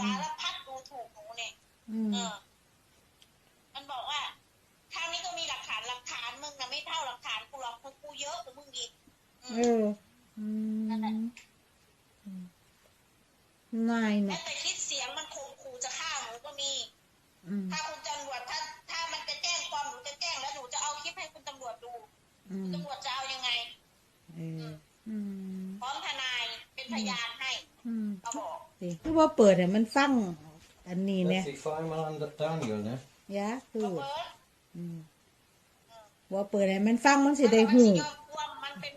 สารพัดดูถูกหนูเนี่ยอืมเออมันบอกว่าทางนี้ก็มีหลักฐานหลักฐานมึงนะไม่เท่าหลักฐานกูหรอกเพราะกูเยอะกว่ามึงอีกอืเอมออืมอืมนายแม้เนาะแต่คลิปเสียงมันข่มขู่จะฆ่าหนูก็มีอืมถ้าคุณตำรวจถ้า ถ้ามันจะแจ้งความหนูจะแจ้งแล้วหนูจะเอาคลิปให้คุณตำรวจดูอืมตำรวจจะเอายังไงเอออืมพร้อมทนายเป็นพยานให้ อืมเขาบอกสิคือว่าเปิดให้มันฟังอันนี้เนี่ย3500 Daniel, ne? ยะคือเบิร์ดอืมว่าเปิดให้มันฟังมันสิได้หูมันสิยอมท่วมมันเป็น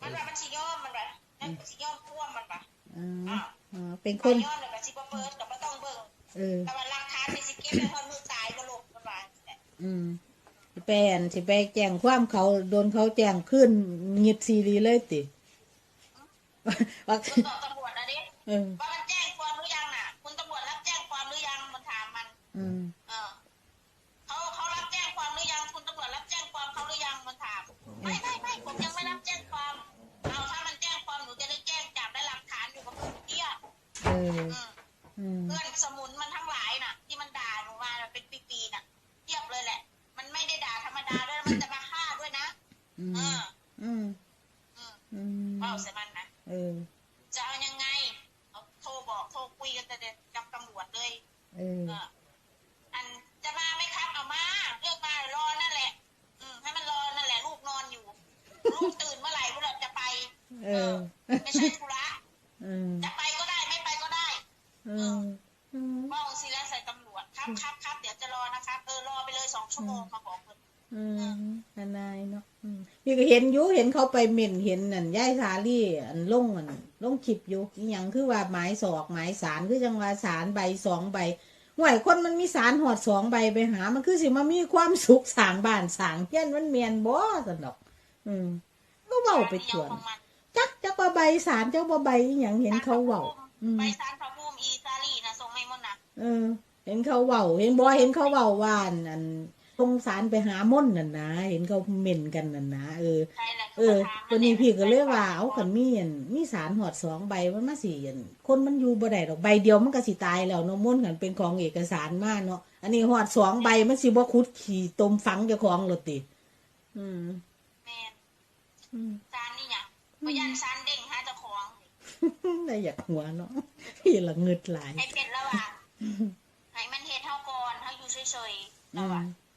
มันแบบมันสิยอมมันแบบนั่นสิยอมท่วมมันแบบอ่าอ่าเป็นคคนนยอมเลยแบบสิบ่เปิดกับบ่ต้องเบิ่งเออ แต่ว่าหลักฐานนี่สิเก็บไว้คนมือตายบ่ลบมันว่าอืมสิไปอันสิไปแจ้งความเขาโดนเขาแจ้งขึ้นหงิดซีรีเลยติ ว่าคุณต่อตำรวจนะดิเออว่ามันแจ้งความหรือยังน่ะ คุณตำรวจรับแจ้งความหรือยังมันถามมัน อืมเออเขาเขารับแจ้งความหรือยังคุณตำรวจรับแจ้งความเขาหรือยังมันถาม ไม่ไม่ไม่ผมยังไม่รับแจ้งความเอาถ้ามันแจ้งความหนูจะได้แจ้งจับได้หลักฐานอยู่กับคุณเตี้ยเอออืมอืมเพื่อนสมุนมันทั้งหลายน่ะ ที่มันด่าหนูมาน่ะเป็นปีๆน่ะเทียบเลยแหละ มันไม่ได้ด่าธรรมดาด้วยมันจะมาฆ่าด้วยนะอืมเอออืมอืมอืมเบ้าใส่มันนะ เออ จะเอายังไงเอาโทรบอกโทรคุยกันแต่เด็กกับตำรวจเลยเออเอออันจะมาไหมครับเอามาเลือกมารอนั่นแหละ อืมให้มันรอนั่นแหละ ลูกนอนอยู่ ลูกตื่นเมื่อไหร่พวกเราจะไป เออ ไม่ใช่ธุระเออจะไปก็ได้ไม่ไปก็ได้ เอออืมมองสิแล้วใส่ตำรวจครับครับครับเดี๋ยวจะรอนะครับ เออรอไปเลยสองชั่วโมงมาบอกคนอืมอันนายเนาะอืม พี่ก็เห็นอยู่เห็นเขาไปเหม็นเห็นนั่นย่ายสาลี่อันลงอันลงคลิปอยู่อหยังคือว่าหมายสอกหมายสารคือจังว่าสารใบสองใบห่วยคนมันมีสารหอดสองใบไปหา มันคือสิมามีความสุขสร้างบ้านสร้างเฮียนมันเมียนบ่สนดอก อืมก็เว้าไปชวนของมันจักจักว่าใบสารจักว่าใบอหยังเห็นเขาเว้าอืมไปซานพระภูมิอีซาลีนะส่งให้มนต์นะเออ เห็นเขาเว้าเห็นบ่เห็นเขาเว้าว่าอันอัน สงสารไปหาม่นนั่นนะเห็นเขาเหม็นกันนั่นนะเออใช่แหละเออตัวนี้พี่ก็เลยว่าเอากันมีอันมีสารหอดสองใบมันมาสี่อันคนมันอยู่บ่ได้ดอกใบเดียวมันก็สิตายแล้วเนาะม่วนกันเป็นของเอกสารมาเนาะอันนี้หอดสองใบมันสิบ่คุดขี่ตมฝังเจ้าของรถติ อืมแม่นอืมซานนี่หยังพยันซานเด้งหาเจ้าของได้อยากหัวเนาะพี่ละเงึดหลายให้เป็นแล้วว่าให้มันเฮ็ดเท่าก่อนเฮาอยู่เฉยๆแล้วอืมว่าอืมเออ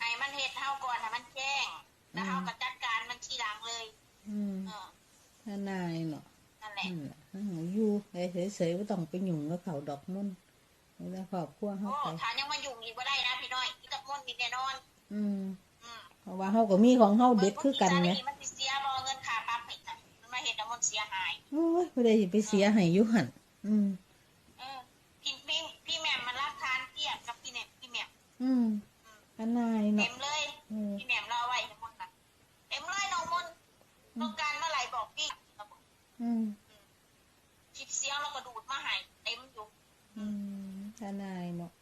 ให้มันเฮ็ดเท่าก่อนให้มันแจ้ง แล้วเฮาก็จัดการมันทีหลังเลย อืมเออนั่นนายเนาะนั่นแหละนั่นแหละอืมอยู่เฉยๆบ่ต้องไปยุ่งกับเขาดอกมุ่นแล้วครอบครัวเฮาโอ้ไปถ้ายังมายุ่งอีกบ่ได้นะพี่น้อยอีกับมนต์นี่แน่นอนอืมอืมเพราะว่าเฮาก็มีของเฮาเด็ดคือกันไงไงมันสิเสียบ่เงินค่าปรับให้น่ะมันมาเฮ็ดให้มันเสียหายโอ้ยไม่ได้สิไปเสียให้อยุหันอืม อกอืมคลิปเสียงแล้วก็ดูดมาให้เต็มอยู่อืมอันนายเนาะ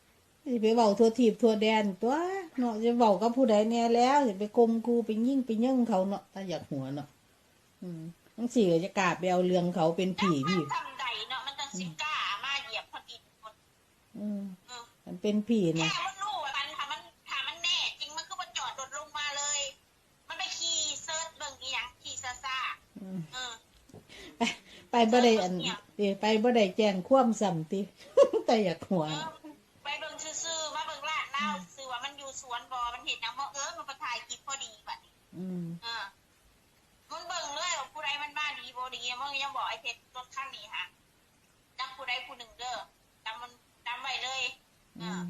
สิไปเว้าทั่วทีบทั่วแดนตัวเนาะจะเว้ากับผู้ใดแน่แล้วสิไปกลมกูไปยิ่งไปยิ่งเขาเนาะถ้าอยากหัวเนาะอืมทั้งสี่ก็จะกล้าไปเอาเรื่องเขาเป็นผีมัพี่นทำใดเนาะมันจังสิกล้ามาเหยียบพอดีคนอืม เออมันเป็นผีแค่นะมันรู้ว่ามันถ้ามันถ้ามันแน่ จริงมันคือมันจอดรถลงมาเลย มันไปขี่เซิร์ชเบิ่งอีหยังขี่ซาซา อืม เออ ไปบ่ได้อันติไปบ่ได้แจ้งความซ้ำติ แต่อยากหัวเออเนาะไปเบิ่งซื่อๆมาเบิ่งลาดเล่าซื่อว่ามันอยู่สวนบ่มันเห็นหยังบ่เออมันมาถ่ายคลิปพอดีบัดนี้อืมเออมันเบิ่งเลยว่าผู้ใดมันบ้าดีบ่ดีมันยังบอกไอ้เพชรรถคันนี้ฮะจักผู้ใดผู้หนึ่งเด้อจำมันจำไว้เลยอืม